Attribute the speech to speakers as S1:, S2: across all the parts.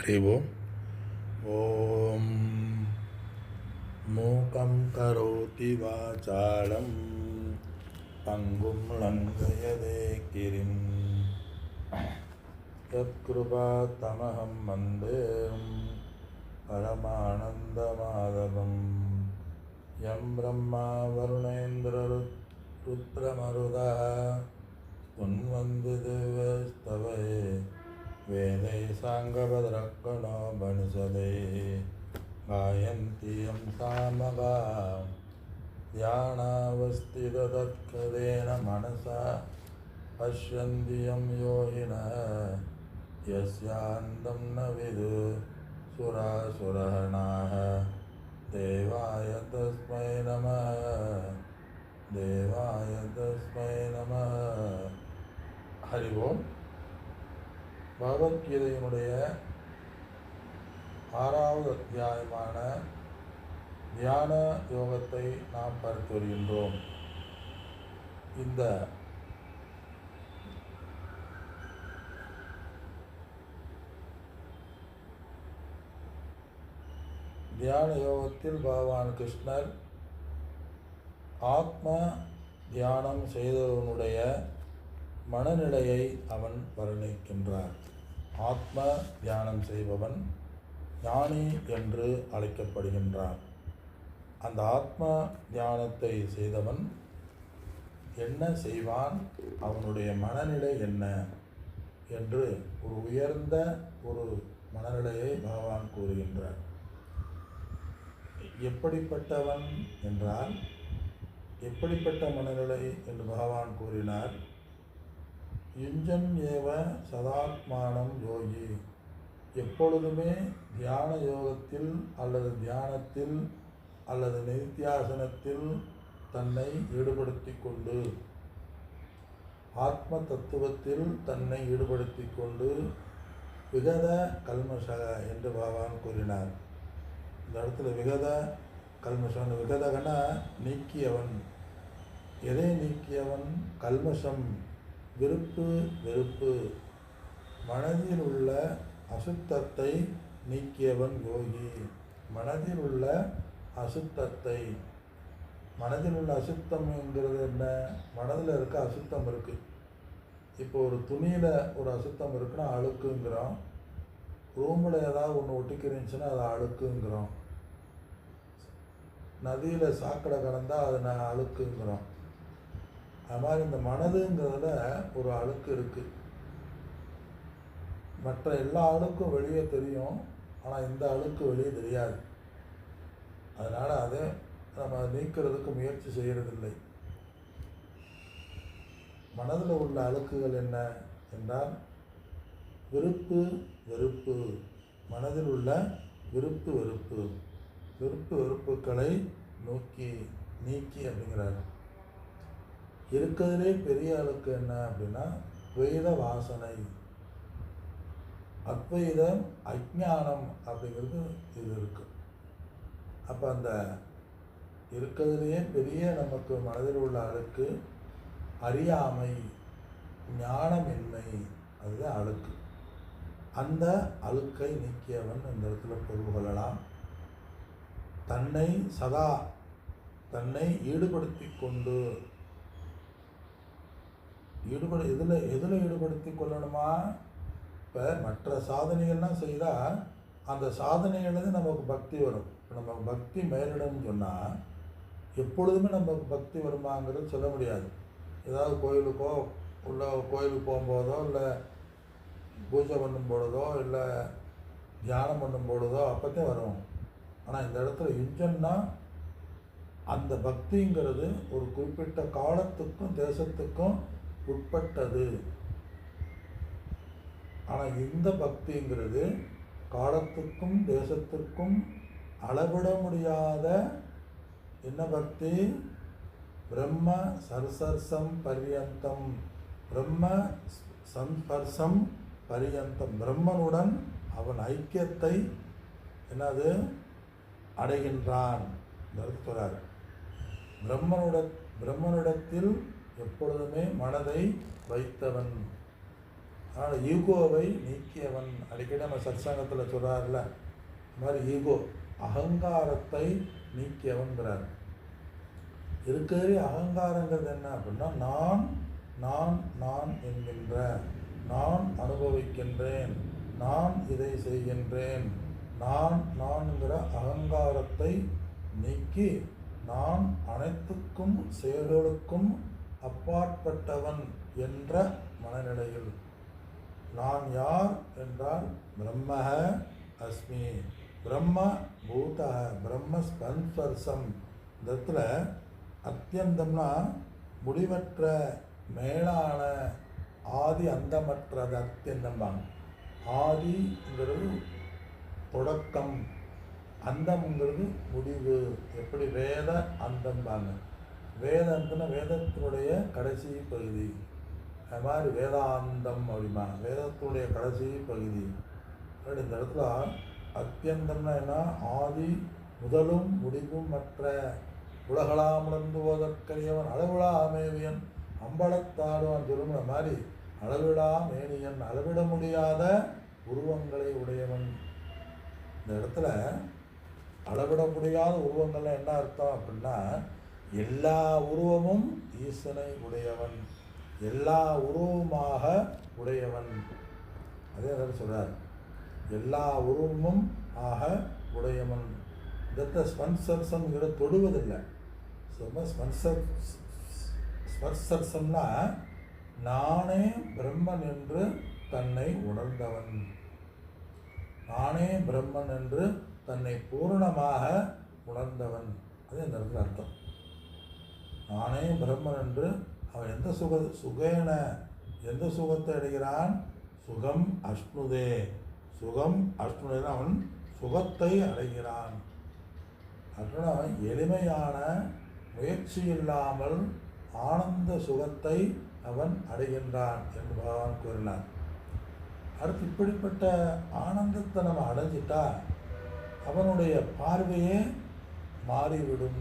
S1: हरि ओम्। ॐ मूकं करोति वाचालं। पङ्गुं लङ्घयदे गिरिं यत्कृपातमहं वंदे। परमानन्दमाधवं यं ब्रह्मा वरुणेन्द्ररुद्रमरुदः। स्तुन्वन्ति दिव्यस्तवये वेदै साङ्गभद्रक्कणो बणिसदे गायन्ति यं सामगा। ध्यानावस्थिततत्कदेन मनसा। पश्यन्ति यं योगिनः यस्यान्तं न विदु। देवाय तस्मै नमः। देवाय तस्मै नमः। हरि ओम्। பகவத்கீதையினுடைய ஆறாவது அத்தியாயமான தியான யோகத்தை நாம் பார்த்து வருகின்றோம் இந்த தியான யோகத்தில் பகவான் கிருஷ்ணர் ஆத்ம தியானம் செய்தவனுடைய மனநிலையை அவன் வர்ணிக்கின்றார். ஆத்ம தியானம் செய்பவன் ஞானி என்று அழைக்கப்படுகின்றான். அந்த ஆத்ம தியானத்தை செய்தவன் என்ன செய்வான்? அவனுடைய மனநிலை என்ன? என்று ஒரு உயர்ந்த ஒரு மனநிலையை பகவான் கூறுகின்றார். எப்படிப்பட்டவன் என்றால் எப்படிப்பட்ட மனநிலை என்று பகவான் கூறினார்? யுஞ்சன் ஏவ சதாத்மானம் யோகி. எப்பொழுதுமே தியான யோகத்தில் அல்லது தியானத்தில் அல்லது நித்தியாசனத்தில் தன்னை ஈடுபடுத்தி கொண்டு ஆத்ம தத்துவத்தில் தன்னை ஈடுபடுத்தி கொண்டு விகத கல்மஷக என்று பகவான் கூறினார். இந்த இடத்துல விகத கல்மஷன் விகதகன நீக்கியவன். எதை நீக்கியவன்? கல்மஷம். விருப்பு வெறுப்பு. மனதில் உள்ள அசுத்தத்தை நீக்கியவன் யோகி. மனதில் உள்ள அசுத்தத்தை. மனதில் உள்ள அசுத்தம்ங்கிறது என்ன? மனதில் இருக்க அசுத்தம் இருக்குது இப்போ ஒரு துணியில் ஒரு அசுத்தம் இருக்குன்னா அழுக்குங்கிறோம். ரூமில் ஏதாவது ஒன்று ஒட்டிக்கிறீச்சுன்னா அது அழுக்குங்கிறோம். நதியில் சாக்கடை கலந்தால் அது நான் அழுக்குங்கிறோம். அது மாதிரி இந்த மனதுங்கிறதுல ஒரு அழுக்கு இருக்குது மற்ற எல்லா அழுக்கும் வெளியே தெரியும் ஆனால் இந்த அழுக்கு வெளியே தெரியாது. அதனால் அதை நம்ம நீக்கிறதுக்கு முயற்சி செய்கிறதில்லை மனதில் உள்ள அழுக்குகள் என்ன என்றால் விருப்பு வெறுப்பு. மனதில் உள்ள விருப்பு வெறுப்பு. விருப்பு வெறுப்புகளை நோக்கி நீக்கி அப்படிங்கிறார் இருக்கிறதுலே பெரிய அழுக்கு என்ன அப்படின்னா துவைத வாசனை. அத்வைதம் அஜானம் அப்படிங்கிறது இது இருக்குது அப்போ அந்த இருக்கிறதுலேயே பெரிய நமக்கு மனதில் உள்ள அழுக்கு அறியாமை ஞானமின்மை அதுதான் அழுக்கு. அந்த அழுக்கை நீக்கியவன் இந்த இடத்துல பொருள் கொள்ளலாம். தன்னை சதா தன்னை ஈடுபடுத்தி கொண்டு ஈடுபடு எதில் எதில் ஈடுபடுத்தி கொள்ளணுமா? இப்போ மற்ற சாதனைகள்லாம் செய்தால் அந்த சாதனைகள்லேருந்து நமக்கு பக்தி வரும். இப்போ நமக்கு பக்தி மேலிடம்னு சொன்னால் எப்பொழுதுமே நமக்கு பக்தி வருமாங்கிறது சொல்ல முடியாது. ஏதாவது கோயிலுக்கோ உள்ள கோயிலுக்கு போகும்போதோ இல்லை பூஜை பண்ணும் பொழுதோ இல்லை தியானம் பண்ணும் பொழுதோ அப்போத்தே வரும். ஆனால் இந்த இடத்துல யுஞ்சன்னா அந்த பக்திங்கிறது ஒரு குறிப்பிட்ட காலத்துக்கும் தேசத்துக்கும் உட்பட்டது. ஆனால் இந்த பக்திங்கிறது காலத்துக்கும் தேசத்திற்கும் அளவிட முடியாத என்ன பக்தி? பிரம்ம சர்சர்சம் பரியந்தம். பிரம்ம சம்பர்சம் பரியந்தம். பிரம்மனுடன் அவன் ஐக்கியத்தை என்னது? அடைகின்றான். சொல்கிறார் பிரம்மனுட பிரம்மனிடத்தில் எப்பொழுதுமே மனதை வைத்தவன். அதனால் ஈகோவை நீக்கியவன். அடிக்கடி நம்ம சத்சங்கத்தில் சொல்கிறார்ல இந்த மாதிரி ஈகோ அகங்காரத்தை நீக்கியவன்கிறார். இருக்கிற அகங்காரங்கிறது என்ன அப்படின்னா நான் நான் நான் என்கின்ற நான் அனுபவிக்கின்றேன் நான் இதை செய்கின்றேன் நான் நான்கிற அகங்காரத்தை நீக்கி நான் அனைத்துக்கும் செயல்களுக்கும் அப்பாற்பட்டவன் என்ற மனநிலையில். நான் யார் என்றால் பிரம்ம அஸ்மி. பிரம்ம பூத பிரம்ம ஸ்பன்ஸ்பர்சம் இடத்துல அத்தியந்தம்னா முடிவற்ற மேலான ஆதி அந்தமற்றது அத்தியந்தம்பாங்க. ஆதிங்கிறது தொடக்கம். அந்தம்ங்கிறது முடிவு. எப்படி வேத அந்தம்பாங்க. வேதம்னா வேதத்தினுடைய கடைசி பகுதி. அது மாதிரி வேதாந்தம் அப்படிமா வேதத்தினுடைய கடைசி பகுதி. அப்படி இந்த இடத்துல அத்தியந்தம்னா என்ன? ஆதி முதலும் முடிவும் மற்ற உலகளாம் உணர்ந்துவதற்கரியவன் அளவிழா அமேவியன் அம்பலத்தாடுவான் சொல்லுங்கிற மாதிரி அளவிடா மேனியன் அளவிட முடியாத உருவங்களை உடையவன். இந்த இடத்துல அளவிட முடியாத உருவங்கள்லாம் என்ன அர்த்தம் அப்படின்னா எல்லா உருவமும் ஈசனை உடையவன். எல்லா உருவமாக உடையவன். அதே நேரம் சொல்கிறார் எல்லா உருவமும் ஆக உடையவன். இதத்தை ஸ்பன்சர்சம்ங்கிற தொடுவதில்லை. சும்மா ஸ்பன்சர் ஸ்பர்சர்சம்னா நானே பிரம்மன் என்று தன்னை உணர்ந்தவன். நானே பிரம்மன் என்று தன்னை பூரணமாக உணர்ந்தவன். அது இந்த இடத்துல அர்த்தம். நானே பிரம்மன் என்று அவன் எந்த சுக சுகேன எந்த சுகத்தை அடைகிறான்? சுகம் அஷ்ணுதே. சுகம் அஷ்ணுதே அவன் சுகத்தை அடைகிறான். அப்படின்னா எளிமையான முயற்சி இல்லாமல் ஆனந்த சுகத்தை அவன் அடைகின்றான் என்று பகவான் கூறினார். அடுத்து இப்படிப்பட்ட ஆனந்தத்தை நம்ம அடைஞ்சிட்டா அவனுடைய பார்வையே மாறிவிடும்.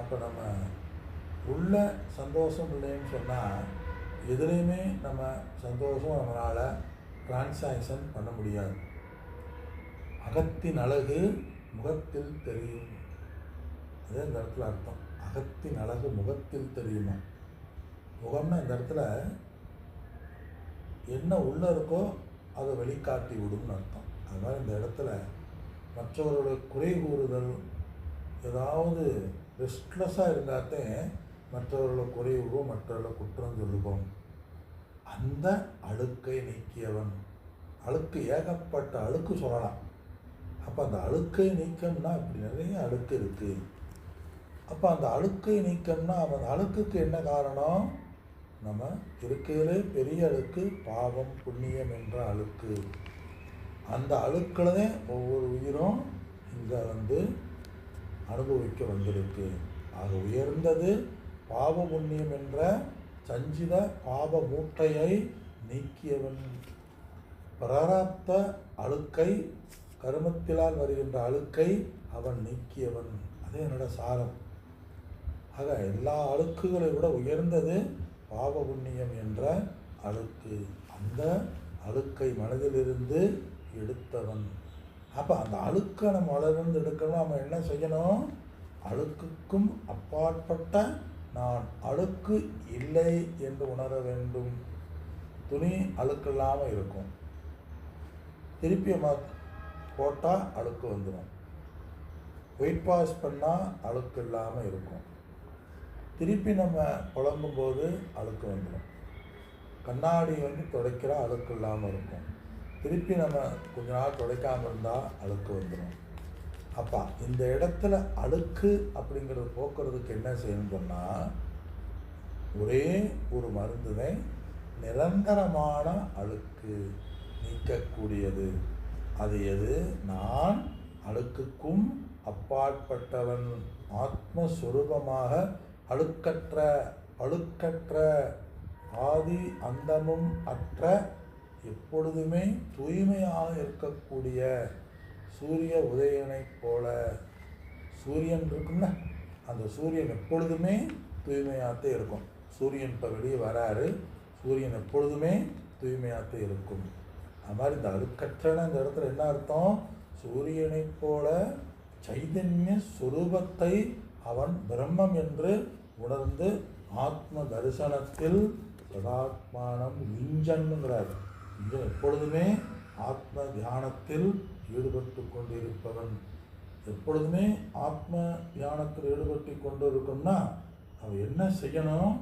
S1: அப்போ நம்ம உள்ள சந்தோஷம் இல்லைன்னு சொன்னால் எதுலேயுமே நம்ம சந்தோஷம் நம்மளால் டிரான்சாக்ஷன் பண்ண முடியாது. அகத்தின் அழகு முகத்தில் தெரியும். அதே இந்த இடத்துல அர்த்தம். அகத்தின் அழகு முகத்தில் தெரியுமா? முகம்னா இந்த இடத்துல என்ன உள்ளே இருக்கோ அதை வெளிக்காட்டி விடும்னு அர்த்தம். அது மாதிரி இந்த இடத்துல மற்றவர்களோட குறை கூறுதல் ஏதாவது ரெஸ்ட்லெஸ்ஸாக இருந்தாத்தே மற்றவர்களை குறை கூறுவோம் மற்றவர்களை குற்றம் சொல்லுவோம். அந்த அழுக்கை நீக்கியவன். அழுக்கு ஏகப்பட்ட அழுக்கு சொல்லலாம். அப்போ அந்த அழுக்கை நீக்கம்னா இப்படி நிறைய அழுக்கு இருக்குது அப்போ அந்த அழுக்கை நீக்கம்னா அந்த அழுக்குக்கு என்ன காரணம்? நம்ம இருக்கையிலே பெரிய அழுக்கு பாவம் புண்ணியம் என்ற அழுக்கு. அந்த அழுக்கில் தான் ஒவ்வொரு உயிரும் இங்கே வந்து அனுபவிக்க வந்திருக்கு. ஆக உயர்ந்தது பாவ புண்ணியம் என்ற சஞ்சித பாவ மூட்டையை நீக்கியவன். பிராராப்த அழுக்கை கருமத்திலால் வருகின்ற அழுக்கை அவன் நீக்கியவன். அதே என்னோட சாரம். ஆக எல்லா அழுக்குகளை விட உயர்ந்தது பாவ புண்ணியம் என்ற அழுக்கு. அந்த அழுக்கை மனதிலிருந்து எடுத்தவன். அப்போ அந்த அழுக்கை நம்ம மனதிலிருந்து எடுக்கணும் நம்ம என்ன செய்யணும்? அழுக்குக்கும் அப்பாற்பட்ட நான் அழுக்கு இல்லை என்று உணர வேண்டும். துணி அழுக்கு இல்லாமல் இருக்கும். திருப்பி நம்ம போட்டால் அழுக்கு வந்துடும் வெயிட் வாஷ் பண்ணால் அழுக்கு இல்லாமல் இருக்கும். திருப்பி நம்ம புழங்கும்போது அழுக்கு வந்துடும் கண்ணாடி வந்து துடைக்கிற அழுக்கு இல்லாமல் இருக்கும். திருப்பி நம்ம கொஞ்ச நாள் துடைக்காமல் இருந்தால் அழுக்கு வந்துடும் அப்பா இந்த இடத்துல அழுக்கு அப்படிங்கிறத போக்குறதுக்கு என்ன செய்யணும்னு சொன்னால் ஒரே ஒரு மருந்துனை நிரந்தரமான அழுக்கு நீக்கக்கூடியது. அது எது? நான் அழுக்குக்கும் அப்பாற்பட்டவன் ஆத்மஸ்வரூபமாக அழுக்கற்ற அழுக்கற்ற ஆதி அந்தமும் அற்ற எப்பொழுதுமே தூய்மையாக இருக்கக்கூடிய சூரிய உதயனைப் போல சூரியன் இருக்குல்ல அந்த சூரியன் எப்பொழுதுமே தூய்மையாகத்தே இருக்கும். சூரியன் இப்போ வெளியே வராரு சூரியன் எப்பொழுதுமே தூய்மையாகத்தே இருக்கும். அது மாதிரி இந்த அழுக்கற்றன இடத்துல என்ன அர்த்தம்? சூரியனைப் போல சைதன்ய சுரூபத்தை அவன் பிரம்மம் என்று உணர்ந்து ஆத்ம தரிசனத்தில் சதாத்மானம் இஞ்சன்கிறார் இஞ்சன் எப்பொழுதுமே ஆத்ம தியானத்தில் ஈடுபட்டு கொண்டிருப்பவன். எப்பொழுதுமே ஆத்ம தியானத்தில் ஈடுபட்டு கொண்டு இருக்கோம்னா அவன் என்ன செய்யணும்?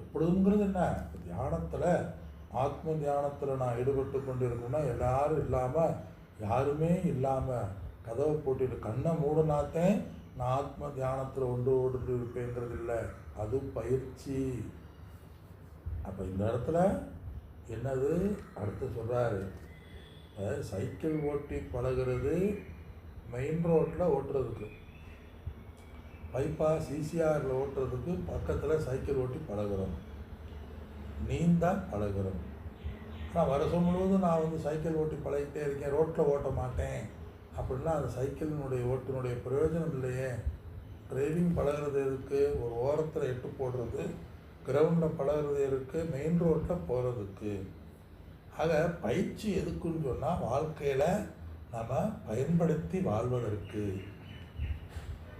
S1: எப்பொழுதுங்கிறது என்ன? தியானத்தில் ஆத்ம தியானத்தில் நான் ஈடுபட்டு கொண்டு இருக்கணும்னா எல்லாரும் இல்லாமல் யாருமே இல்லாமல் கதவை போட்டுட்டு கண்ணை மூடினாத்தேன் நான் ஆத்ம தியானத்தில் ஒன்று ஓடிட்டு இருப்பேங்கிறது இல்லை. அது பயிற்சி. அப்போ இந்த இடத்துல என்னது? அடுத்து சொல்கிறாரு சைக்கிள் ஓட்டி பழகுறது மெயின் ரோட்டில் ஓட்டுறதுக்கு. பைபாஸ் சிசிஆரில் ஓட்டுறதுக்கு பக்கத்தில் சைக்கிள் ஓட்டி பழகுறோம். நீந்தான் பழகுறோம். ஆனால் வருஷம் முழுவதும் நான் வந்து சைக்கிள் ஓட்டி பழகிட்டே இருக்கேன். ரோட்டில் ஓட்ட மாட்டேன். அப்படின்னா அந்த சைக்கிளினுடைய ஓட்டினுடைய பிரயோஜனம் இல்லையே. டிரைவிங் பழகுறது இருக்குது ஒரு ஓரத்தில் எட்டு போடுறது. கிரவுண்டில் பழகுறது இருக்குது மெயின் ரோட்டில் போகிறதுக்கு ஆக பயிற்சி எதுக்குன்னு சொன்னால் வாழ்க்கையில் நம்ம பயன்படுத்தி வாழ்வதற்கு.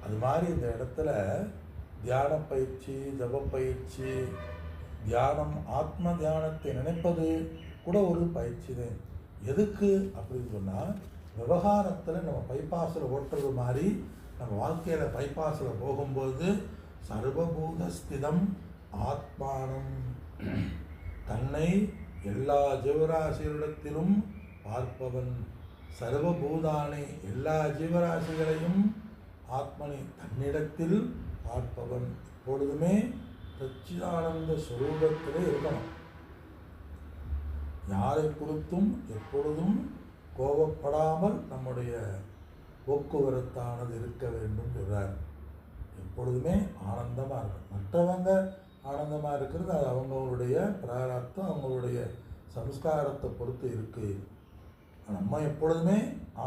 S1: அது மாதிரி இந்த இடத்துல தியான பயிற்சி ஜப பயிற்சி தியானம் ஆத்ம தியானத்தை நினைப்பது கூட ஒரு பயிற்சி தான். எதுக்கு அப்படின்னு சொன்னால் விவகாரத்தில் நம்ம பைபாஸில் ஓட்டுறது மாதிரி நம்ம வாழ்க்கையில் பைபாஸில் போகும்போது சர்வபூத ஸ்திதம் ஆத்மானம். தன்னை எல்லா ஜீவராசிகளிடத்திலும் பார்ப்பவன் சர்வபூதானை எல்லா ஜீவராசிகளையும் ஆத்மனை தன்னிடத்தில் பார்ப்பவன். எப்பொழுதுமே சச்சிதானந்த சுரூபத்திலே இருக்கணும். யாரை குறித்தும் எப்பொழுதும் கோபப்படாமல் நம்முடைய போக்குவரத்தானது இருக்க வேண்டும் என்றார். எப்பொழுதுமே ஆனந்தமாக இருக்கும் மற்றவங்க ஆனந்தமாக இருக்கிறது. அது அவங்களுடைய பிராரத்தம் அவங்களுடைய சம்ஸ்காரத்தை பொறுத்து இருக்குது நம்ம எப்பொழுதுமே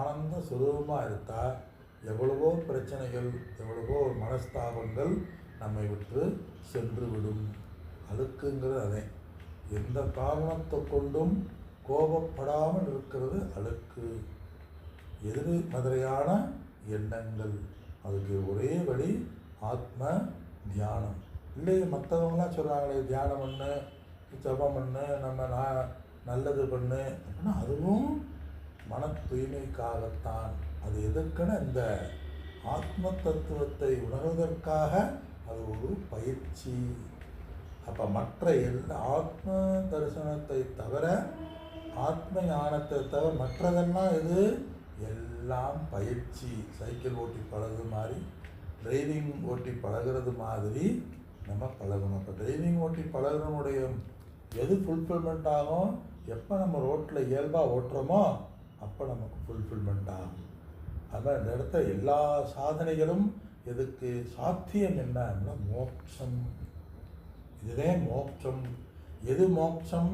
S1: ஆனந்த சுரூபமாக இருந்தால் எவ்வளவோ பிரச்சனைகள் எவ்வளவோ மனஸ்தாபங்கள் நம்மை விட்டு சென்று விடும் அழுக்குங்கிறது அதே. எந்த காரணத்தை கொண்டும் கோபப்படாமல் இருக்கிறது அழுக்கு. எதிர் மாதிரியான எண்ணங்கள். அதுக்கு ஒரே வழி ஆத்ம தியானம் இல்லை மற்றவங்களாம் சொல்கிறாங்களே தியானம் பண்ணு ஜபம் பண்ணு நம்ம நான் நல்லது பண்ணு. அப்படின்னா அதுவும் மன தூய்மைக்காகத்தான். அது எதற்கென இந்த ஆத்ம தத்துவத்தை உணர்வதற்காக அது ஒரு பயிற்சி. அப்போ மற்ற எல்லா ஆத்ம தரிசனத்தை தவிர ஆத்ம ஞானத்தை தவிர மற்றதெல்லாம் இது எல்லாம் பயிற்சி. சைக்கிள் ஓட்டி பழகுது மாதிரி டிரைவிங் ஓட்டி பழகுறது மாதிரி நம்ம பழகணும். இப்போ டிரைவிங் ஓட்டி பழகிறவனுடைய எது ஃபுல்ஃபில்மெண்ட் ஆகும்? எப்போ நம்ம ரோட்டில் இயல்பாக ஓட்டுறோமோ அப்போ நமக்கு ஃபுல்ஃபில்மெண்ட் ஆகும். அதான் இந்த இடத்த எல்லா சாதனைகளும் எதுக்கு? சாத்தியம் என்னன்னா மோட்சம். இதுவே மோட்சம். எது மோட்சம்?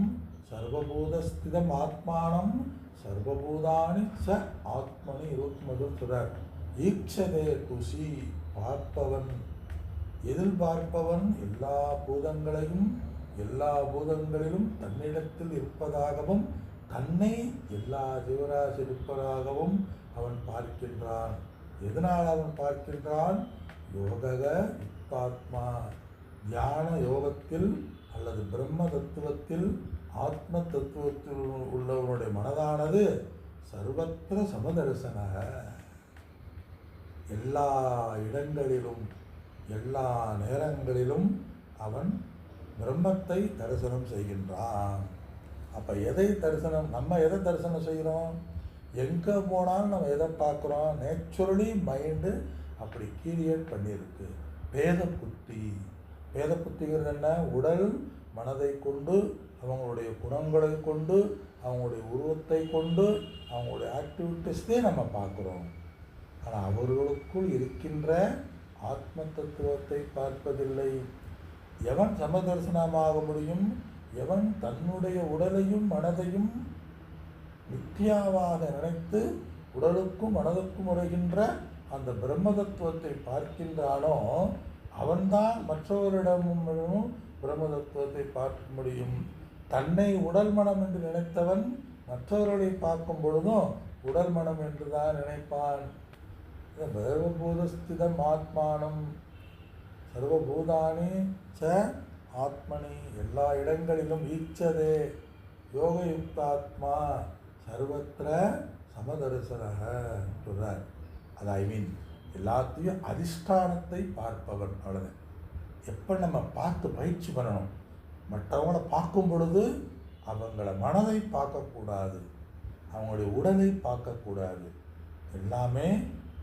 S1: சர்வபூதஸ்திதம் ஆத்மானம். சர்வபூதானி ச ஆத்மனி இருபத்தி சொல்றார். ஈக்ஷதே குஷி பார்ப்பவன். எதிர்பார்ப்பவன் எல்லா பூதங்களையும் எல்லா பூதங்களிலும் தன்னிடத்தில் இருப்பதாகவும் தன்னை எல்லா ஜீவராசி இருப்பதாகவும் அவன் பார்க்கின்றான். எதனால் அவன் பார்க்கின்றான்? யோகக யுக்தாத்மா தியான யோகத்தில் அல்லது பிரம்ம தத்துவத்தில் ஆத்ம தத்துவத்தில் உள்ளவனுடைய மனதானது சர்வத்திர சமதரிசன எல்லா இடங்களிலும் எல்லா நேரங்களிலும் அவன் பிரம்மத்தை தரிசனம் செய்கின்றான். அப்போ எதை தரிசனம் நம்ம எதை தரிசனம் செய்கிறோம்? எங்கே போனாலும் நம்ம எதை பார்க்குறோம்? நேச்சுரலி மைண்டு அப்படி கிரியேட் பண்ணியிருக்கு. பேத புத்தி. பேத புத்திங்கிறது என்ன? உடல் மனதை கொண்டு அவங்களுடைய குணங்களை கொண்டு அவங்களுடைய உருவத்தை கொண்டு அவங்களுடைய ஆக்டிவிட்டீஸ்தே நம்ம பார்க்குறோம். ஆனால் அவர்களுக்குள் இருக்கின்ற ஆத்ம தத்துவத்தை பார்ப்பதில்லை. எவன் சமதர்சனமாக முடியும் எவன் தன்னுடைய உடலையும் மனதையும் நித்யாவாக நினைத்து உடலுக்கும் மனதுக்கும் உரைகின்ற அந்த பிரம்ம தத்துவத்தை பார்க்கின்றானோ அவன்தான் மற்றவரிடமும் பிரம்ம தத்துவத்தை பார்க்க முடியும். தன்னை உடல் மனம் என்று நினைத்தவன் மற்றவர்களை பார்க்கும் பொழுதும் உடல் மனம் என்று தான் நினைப்பான். சர்வபூதஸ்திதம் ஆத்மானம் சர்வபூதானி ச ஆத்மனி எல்லா இடங்களிலும் ஈச்சதே யோகயுக்தாத்மா சர்வத்திர சமதரிசனக சொல்கிறார் அது ஐ மீன் எல்லாத்தையும் அதிஷ்டானத்தை பார்ப்பவன் அவ்வளோதான் எப்போ நம்ம பார்த்து பயிற்சி பண்ணணும்? மற்றவங்கள பார்க்கும் பொழுது அவங்கள மனதை பார்க்கக்கூடாது. அவங்களுடைய உடலை பார்க்கக்கூடாது. எல்லாமே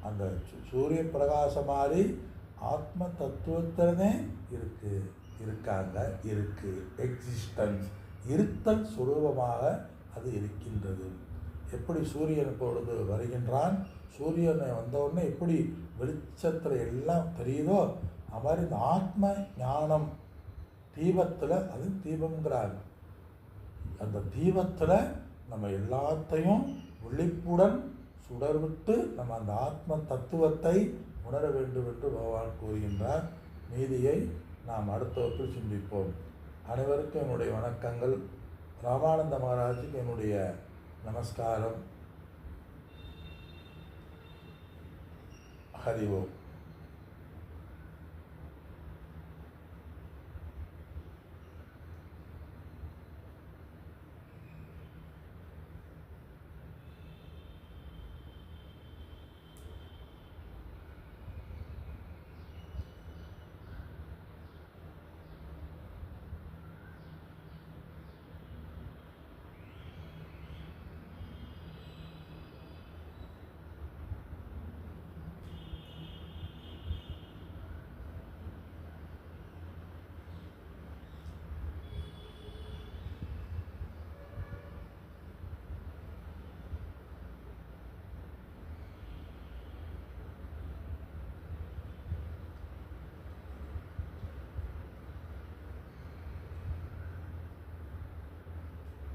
S1: அந்த சு- சூரிய பிரகாசம் மாதிரி ஆத்ம தத்துவத்திலே இருக்கு இருக்காங்க இருக்கு எக்ஸிஸ்டன்ஸ் இருத்தல் சுரூபமாக அது இருக்கின்றது. எப்படி சூரியன் பொழுது வருகின்றான்? சூரியனை வந்தவுடனே எப்படி வெளிச்சத்தில் எல்லாம் தெரியுதோ அது மாதிரி இந்த ஆத்ம ஞானம் தீபத்தில் அது தீபங்கிறாங்க அந்த தீபத்தில் நம்ம எல்லாத்தையும் விழிப்புடன் சுடர்விட்டு நம்ம அந்த ஆத்ம தத்துவத்தை உணர வேண்டும் என்று பகவான் கூறுகின்றார். மீதியை நாம் அடுத்த வகுப்பில் சிந்திப்போம். அனைவருக்கும் என்னுடைய வணக்கங்கள். ராமானந்த மகாராஜுக்கு என்னுடைய நமஸ்காரம். ஹரி ஓம்.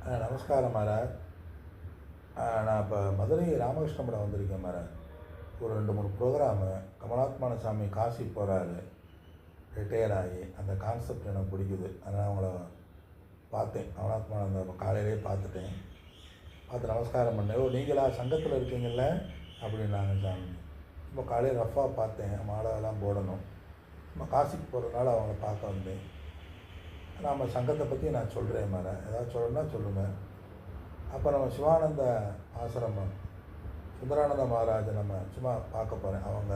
S1: நமஸ்காரம் மகாராஜ் நான் இப்போ மதுரை ராமகிருஷ்ணபுரம் வந்திருக்கேன் மகாராஜ் ஒரு ரெண்டு மூணு ப்ரோக்ராமு. கமலாத்மான சாமி காசி போகிறாரு ரிட்டையர் ஆகி அந்த கான்செப்ட் எனக்கு பிடிக்குது. அதனால் அவங்கள பார்த்தேன். கமலாத்மானந்த காலையிலேயே பார்த்துட்டேன். பார்த்து நமஸ்காரம் பண்ணேன். ஓ நீங்களா சங்கத்தில் இருக்கீங்கல்ல? அப்படின்னாங்க சாமி. இப்போ காலையில் ரஃபாக பார்த்தேன். மாலையெல்லாம் போடணும். நம்ம காசிக்கு போகிறதுனால அவங்கள பார்க்க வந்தேன். நாம் சங்கத்தை பற்றி நான் சொல்கிறேன் மேலே ஏதாவது சொல்லணும்னா சொல்லுங்கள் அப்போ நம்ம சிவானந்த ஆசிரமம் சுந்தரானந்த மகாராஜை நம்ம சும்மா பார்க்க போகிறேன் அவங்க